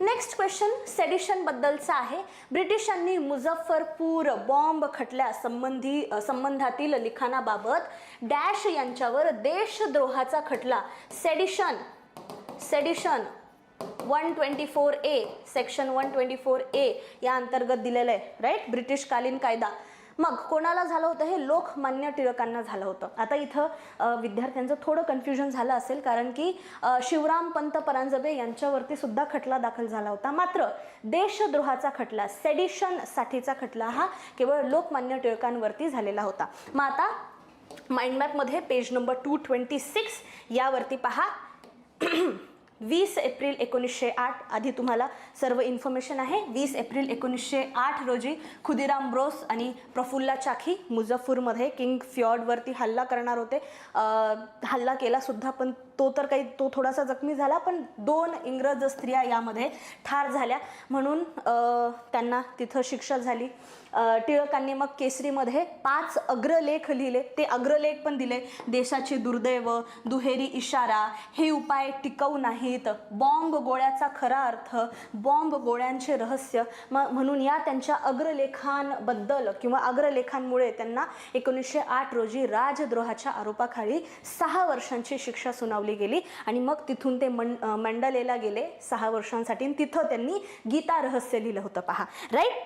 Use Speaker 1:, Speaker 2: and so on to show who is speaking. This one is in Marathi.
Speaker 1: नेक्स्ट क्वेश्चन सेडिशनबद्दलचा आहे. ब्रिटिशांनी मुझफ्फरपूर बॉम्ब खटल्या संबंधी संबंधातील लिखाणाबाबत डॅश यांच्यावर देशद्रोहाचा खटला. Sedition sedition one twenty four A section one twenty four A या अंतर्गत दिलेलं आहे राईट ब्रिटिशकालीन कायदा. मग कोणाला झालं होतं? हे लोकमान्य टिळकांना झालं होतं. आता इथं विद्यार्थ्यांचं थोडं कन्फ्युजन झालं असेल कारण की शिवराम पंत परांजपे यांच्यावरती सुद्धा खटला दाखल झाला होता. मात्र देशद्रोहाचा खटला सेडिशनसाठीचा खटला हा केवळ लोकमान्य टिळकांवरती झालेला होता. मग आता माइंडमॅपमध्ये page number two twenty six यावरती पहा. वीस एप्रिल एकोणीसशे आठ. आधी तुम्हाला सर्व इन्फॉर्मेशन आहे. वीस एप्रिल एकोणीसशे आठ रोजी खुदिराम ब्रोस आणि प्रफुल्ला चाखी मुझफ्फरमध्ये किंग फ्यॉर्डवरती हल्ला करणार होते. हल्ला केलासुद्धा पण तो तर काही तो थोडासा जखमी झाला पण दोन इंग्रज स्त्रिया यामध्ये ठार झाल्या. म्हणून त्यांना तिथं शिक्षा झाली. टिळकांनी मग केसरीमध्ये पाच अग्रलेख लिहिले. ते अग्रलेख पण दिले. देशाची दुर्दैव दुहेरी इशारा हे उपाय टिकवू नाहीत. बॉम्ब गोळ्याचा खरा अर्थ बॉम्ब गोळ्यांचे रहस्य म म्हणून या त्यांच्या अग्रलेखांबद्दल किंवा अग्रलेखांमुळे त्यांना एकोणीसशे आठ रोजी राजद्रोहाच्या आरोपाखाली सहा वर्षांची शिक्षा सुनावली गेली आणि मग तिथून ते मंड मंडलेला गेले सहा वर्षांसाठी. आणि तिथं त्यांनी गीता रहस्य लिहिलं होतं पहा. राईट